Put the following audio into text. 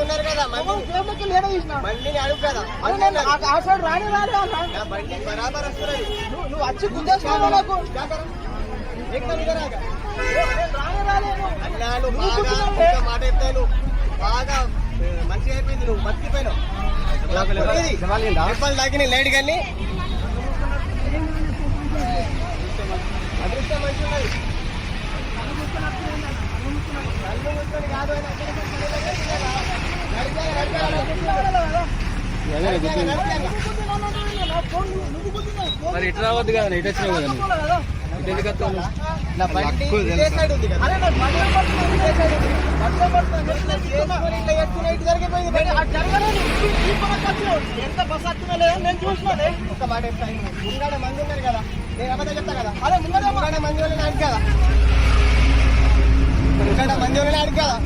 ఉన్నారు కదా అడుగు కదా నేను ఆ- సైడ్ రాని రాని బండి బరాబర్ వస్తున్నది నువ్వు నువ్వు వచ్చి గుద్దేసుకోవాలి నాకు జాగ్రత్త. ఎక్కడి ఇద్దరు ఆగా. నేను రాని రాలేను అన్నా నువ్వు నువ్వు బాగా. ఒక్క మాట బాగా మంచిగా అయిపోయింది నువ్వు బతికిపోయినావు ఇది. దెబ్బలు తాకిన లేడు కానీ మరి ఇటు రావద్దు కదా ఇటు వచ్చినావు కదా. ఇటు ఎందుకు. ఎంత బస్ వచ్చినా లేదా నేను చూసినానే ఒక్క మాట చెప్తాను ముంగాడ మంది ఉన్నారు కదా. నేను అబద్ధం చెప్తా కదా. ముందరే ముంగాడ మంది అడిగి కదా ముంగాడ మంది అడిగి కదా